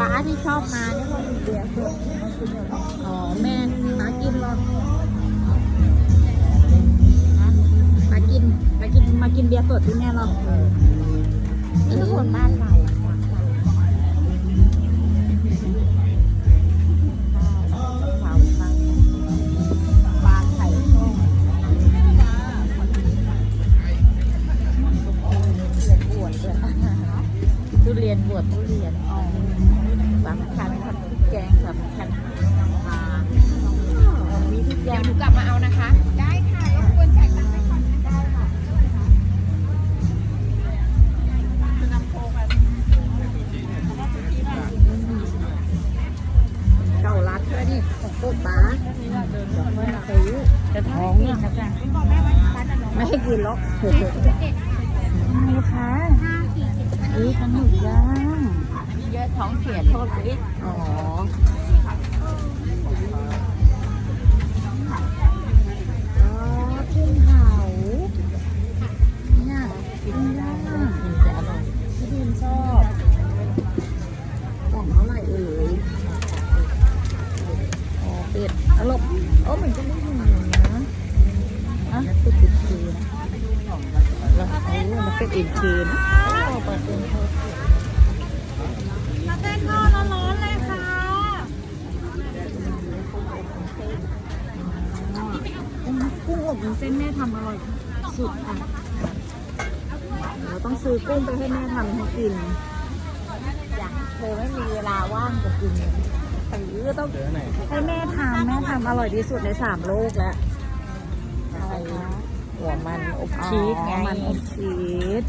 ป้าที่ชอบมาเนี่ยเขามีเบียร์สดอ๋อแม่มากินหรอฮะมากินมากินมากินเบียร์สดที่แม่หรอนี่คือคนบ้านเรา จะท้องเนี่ยไม่ให้กินหรอกนี่ค่ะนี่ขนมย่างเยอะท้องเสียโทษดิอ๋ออ๋อกุ้ง เป็ดอินคีนะโอ้เปิดเป็นโทษมาเต้นทอดร้อนๆเลยค่ะกุ้งอบวุ้นเส้นแม่ทำอร่อยสุดค่ะเราต้องซื้อกุ้งไปให้แม่ทำให้กินอยากเธอไม่มีเวลาว่างจะกินหรือต้องให้แม่ทำแม่ทำอร่อยที่สุดในสามโลกแล้วอะไรนะ หัวมันอบอ๋อชีสไงมันอบชีส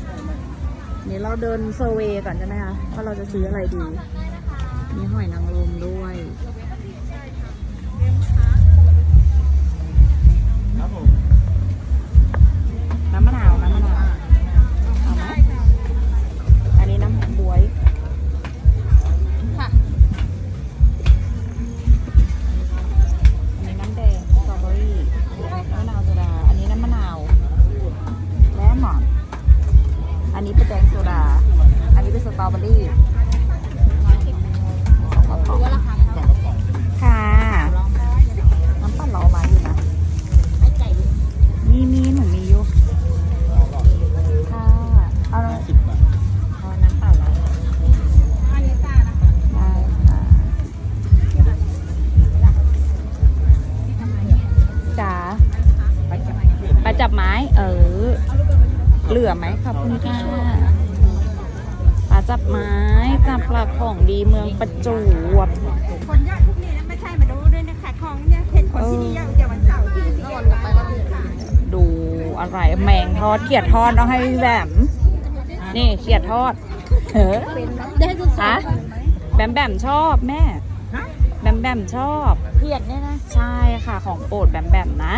นี่เราเดินเซอร์เวย์ก่อนใช่ไหมคะว่าเราจะซื้ออะไรดี มีหอยนางรมด้วย จับไม้ เออ เหลือไหมขอบคุณค่ะปลาจับไม้จับปลาของดีเมืองประจวบคนยอดพวกนี้ไม่ใช่มาดูด้วยนะคะของเนี่ยเห็นคนที่นี่เยอะเดี๋ยววันเสาร์ที่นี่เยอะลงไปก็มีค่ะดูอะไรแมงทอดเขียดทอดต้องให้แบมนี่เขียดทอดเออได้สุดฮะแบมแบมชอบแม่แบมแบมชอบเพียดเนี่ยนะ ใช่ค่ะของโปรดแบมแบมนะ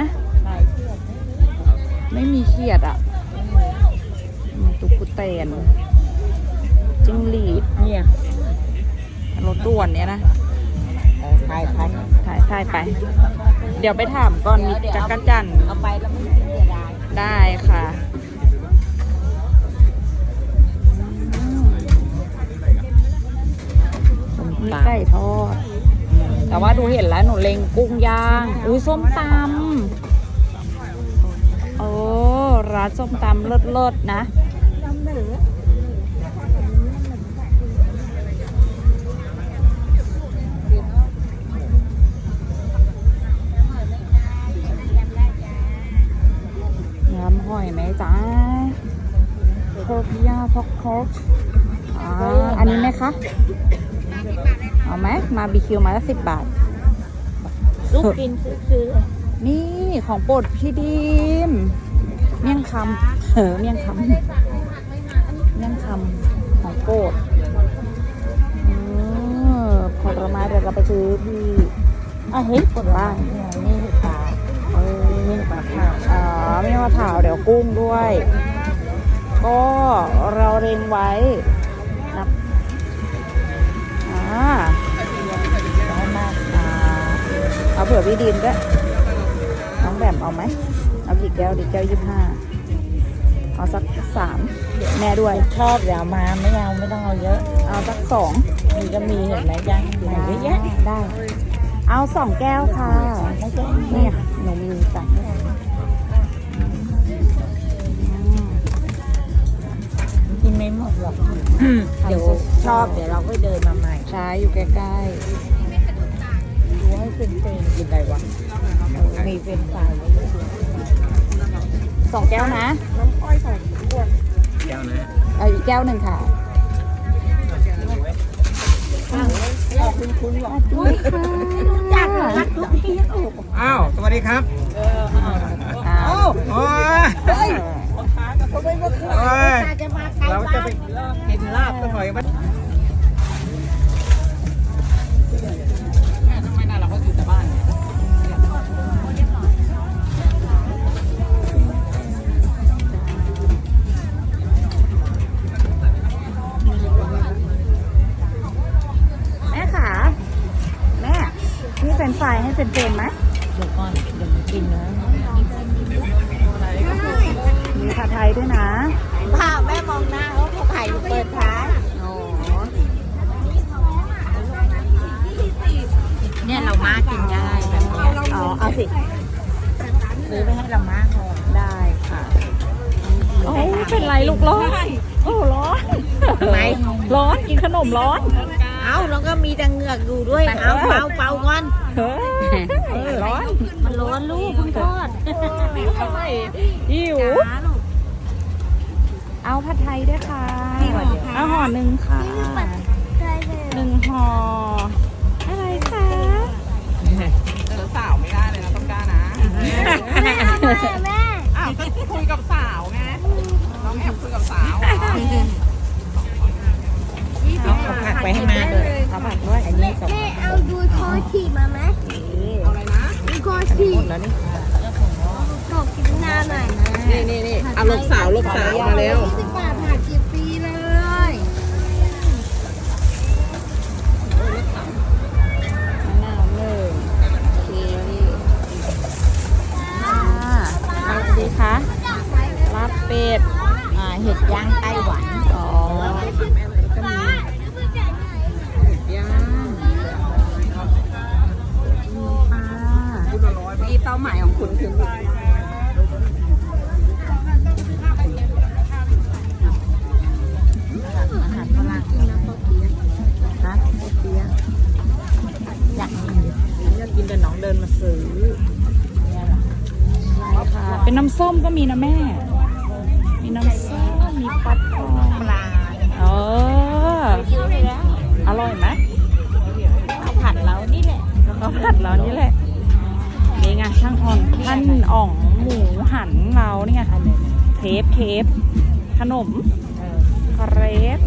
ไม่มีเขียดอะมีตุ๊กเตนจิ้งหรีดเนี่ยรถด่วนเนี่ยนะใช่พันถ่ายถ่ายไป เดี๋ยวไปถามก่อนมีจักรจันทร์เอาไปแล้วมันเสียดายได้ค่ะมีไก่ทอด แต่ว่าดูเห็นแล้วหนูเล็งกุ้งย่าง อุ้ยส้มตำโอ้ ร้านส้มตำเลิศๆนะจำหรือน้ำหอยไหมจ๊ะโคพิยาพอกโคกอ่าอันนี้ไหมคะ เอาไหมมาบีคิวมาละสิบบาท ลูกกินซื้อนี่ของโปรดพี่ดิม เมี่ยงคำเออเมี่ยงคำเมี่ยงคำของโปรดเออผลไม้เดี๋ยวเราไปซื้อที่อะเฮ้ยผลบ้านนี่คือปลาเออเมี่ยงปลาขาวอ๋อเมี่ยงปลาขาวเดี๋ยวกุ้งด้วย ก็เราเร็งไว้นับอ่าน้อยมากอ่าเอาเผื่อพี่ดินด้วยน้องแบมเอาไหม เอากี่แก้วดีแก้วยี่ห้าเอาสักสามแม่ด้วย ชอบเดี๋ยวมาไม่เอาไม่ต้องเอาเยอะ เอาสักสองมีนี่ก็มีเห็นไหมย่างอยู่ไหนเยอะแยะได้ เอาสองแก้วค่ะเนี่ยหนูมีสั่งให้กินไม่หมดหรอกเดี๋ยวชอบเดี๋ยวเราก็เดินมาใหม่ใช่อยู่ใกล้ๆดูให้เป็นเป็นกินอะไรวะเออมีเป็นไฟรายไว้ด้วย สองแก้วนะ น้ำอ้อยสองขวดแก้วนะเอาอีกแก้วหนึ่งค่ะคุณคุณหรอด้วยค่ะจักรักทุกที่โอ้อ้าว สวัสดีครับอ้าวโอ้ยเขาไม่มาโอ้ยจะมาไกลเราบ้าจะนไปกินลาบสักหน่อยมั้ย เป็นไฟรายให้เป็นเป็นไหมเดี๋ยวก่อนเดี๋ยวกินนะมีผัดไทยด้วยนะป้าแม่มองหน้าเขาเขาถ่ายอยู่เปิดท้ายอ๋อเนี่ยเรามากินได้แบบนี้อ๋อเอาสิซื้อไปให้เรามาก่อนได้ค่ะโอ้เป็นไรลูกร้อนโอ้ร้อนทำไมร้อนกินขนมร้อน เอาแล้วก็มีแต่เหงือกอยู่ด้วย เอาเป่าเป่า หิวเอาผัดไทยด้วยค่ะเอาห่อหนึ่งค่ะหนึ่งห่อ อะไรคะสาวไม่ได้เลยนะต้องกล้านะอ้าวก็คุยกับสาวไงน้องแอบคุยกับสาวเอาเอาผักไปให้มาเลยเอาผักด้วย อันนี้สองแม่เอาดูโทรถีบมาไหมเอาอะไรนะดูโทรถีหมบดแล้วนี่ ตกกินหน้าหน่อยนะนี่นี่นี่เอาลบสาวลบสาวมาแล้วยี่สิบบาทผ่านกี่ปีเลยมะนาวหนึ่งโอเคอ่าเอาดีคะลาบเป็ดอ่าเห็ดย่างไต้หวันอ๋อย่างอ่านี่เป้าหมายของคุณคือ มก็มีนะแม่ มีน้ำส้ม มีปัดทองปลาเออซื้อไปแล้วอร่อยไหมเอาผัดเรานี่แหละเขาผัดเรานี่แหละ นี่ไงช่างอ่อนท่านอ่องหมูหันเรานี่ไงเทปเทปขนมเครป